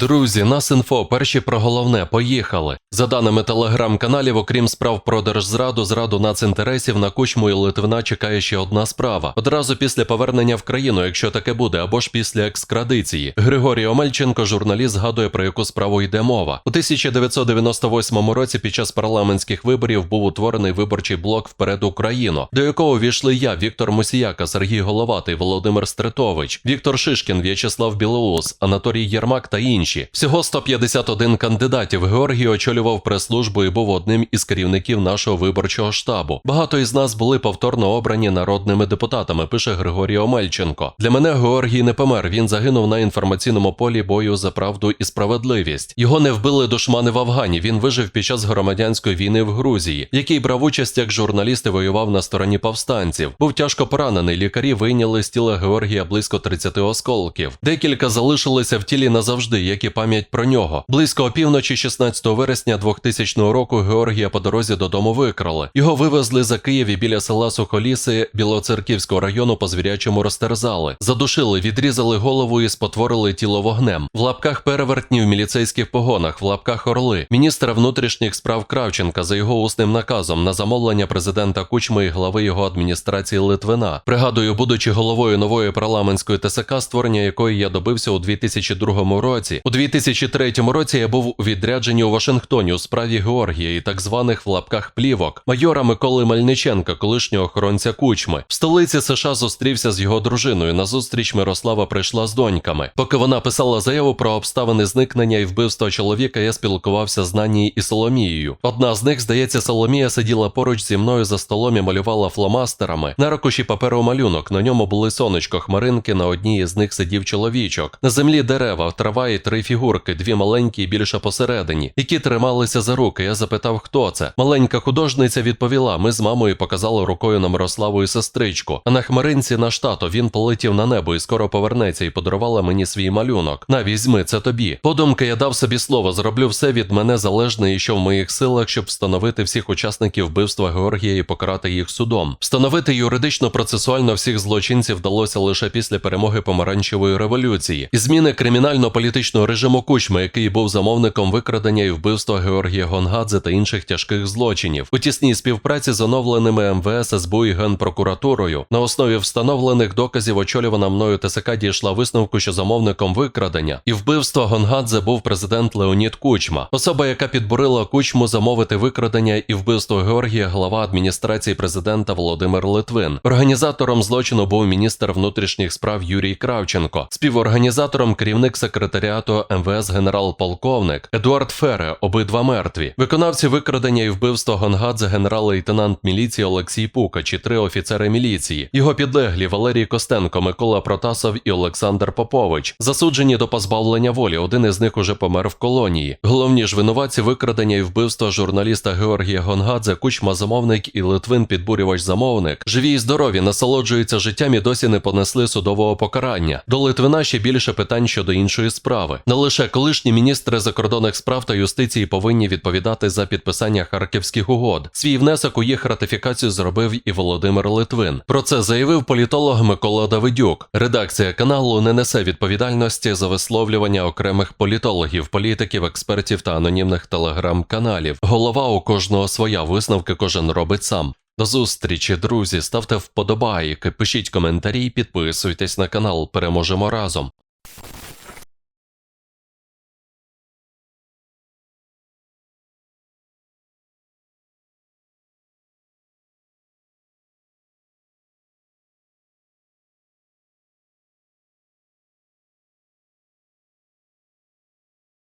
Друзі, нас інфо, перші про головне, поїхали. За даними телеграм-каналів, окрім справ про держзраду, зраду націнтересів на кучму і Литвина чекає ще одна справа. Одразу після повернення в країну, якщо таке буде, або ж після екстрадиції. Григорій Омельченко, журналіст, згадує про яку справу йде мова. У 1998 році під час парламентських виборів був утворений виборчий блок вперед Україну, до якого увійшли я, Віктор Мусіяка, Сергій Головатий, Володимир Стритович, Віктор Шишкін, В'ячеслав Білоус, Анатолій Єрмак та інші. Всього 151 кандидатів. Георгій очолював прес-службу і був одним із керівників нашого виборчого штабу. Багато із нас були повторно обрані народними депутатами. Пише Григорій Омельченко. Для мене Георгій не помер. Він загинув на інформаційному полі бою за правду і справедливість. Його не вбили душмани в Афгані. Він вижив під час громадянської війни в Грузії, який брав участь як журналіст і воював на стороні повстанців. Був тяжко поранений. Лікарі вийняли з тіла Георгія близько 30 осколків. Декілька залишилися в тілі назавжди, як і пам'ять про нього. Близько опівночі 16 вересня 2000 року Георгія по дорозі додому викрали. Його вивезли за Київ і біля села Сухоліси Білоцерківського району по звірячому розтерзали. Задушили, відрізали голову і спотворили тіло вогнем. В лапках перевертні в міліцейських погонах, в лапках орли. Міністра внутрішніх справ Кравченка за його усним наказом на замовлення президента Кучми і глави його адміністрації Литвина. Пригадую, будучи головою нової парламентської ТСК, створення якої я добився у 2002 році. У 2003 році я був у відрядженні у Вашингтоні у справі Георгія і так званих в лапках плівок майора Миколи Мельниченка, колишнього охоронця Кучми. В столиці США зустрівся з його дружиною. На зустріч Мирослава прийшла з доньками. Поки вона писала заяву про обставини зникнення і вбивства чоловіка, я спілкувався з Нанією і Соломією. Одна з них, здається, Соломія сиділа поруч зі мною за столом і малювала фломастерами. На ракуші паперу малюнок. На ньому були сонечко, хмаринки. На одній із них сидів чоловічок. На землі дерева, трава і три фігурки, дві маленькі і більше посередині, які трималися за руки. Я запитав, хто це. Маленька художниця відповіла: ми з мамою показали рукою на Мирославу і сестричку. А на хмаринці наш тато він полетів на небо і скоро повернеться і подарувала мені свій малюнок. На візьми, це тобі. Подумки я дав собі слово, зроблю все від мене залежне і що в моїх силах, щоб встановити всіх учасників вбивства Георгія і покарати їх судом. Встановити юридично процесуально всіх злочинців вдалося лише після перемоги помаранчевої революції і зміни кримінально-політичного режиму Кучми, який був замовником викрадення і вбивства Георгія Гонгадзе та інших тяжких злочинів. У тісній співпраці з оновленими МВС, СБУ і Генпрокуратурою на основі встановлених доказів очолювана мною ТСК дійшла висновку, що замовником викрадення і вбивства Гонгадзе був президент Леонід Кучма, особа, яка підбурила Кучму замовити викрадення і вбивство Георгія, глава адміністрації президента Володимир Литвин. Організатором злочину був міністр внутрішніх справ Юрій Кравченко, співорганізатором керівник секретаріату МВС генерал-полковник Едуард Фере, обидва мертві. Виконавці викрадення і вбивства Гонгадзе генерал-лейтенант міліції Олексій Пукач і три офіцери міліції. Його підлеглі Валерій Костенко, Микола Протасов і Олександр Попович. Засуджені до позбавлення волі. Один із них уже помер в колонії. Головні ж винуватці викрадення і вбивства журналіста Георгія Гонгадзе, Кучма замовник і Литвин підбурювач замовник. Живі і здорові, насолоджуються життям і досі не понесли судового покарання. До Литвина ще більше питань щодо іншої справи. Не лише колишні міністри закордонних справ та юстиції повинні відповідати за підписання харківських угод. Свій внесок у їх ратифікацію зробив і Володимир Литвин. Про це заявив політолог Микола Давидюк. Редакція каналу не несе відповідальності за висловлювання окремих політологів, політиків, експертів та анонімних телеграм-каналів. Голова у кожного своя висновки кожен робить сам. До зустрічі, друзі. Ставте вподобайки, пишіть коментарі, підписуйтесь на канал. Переможемо разом.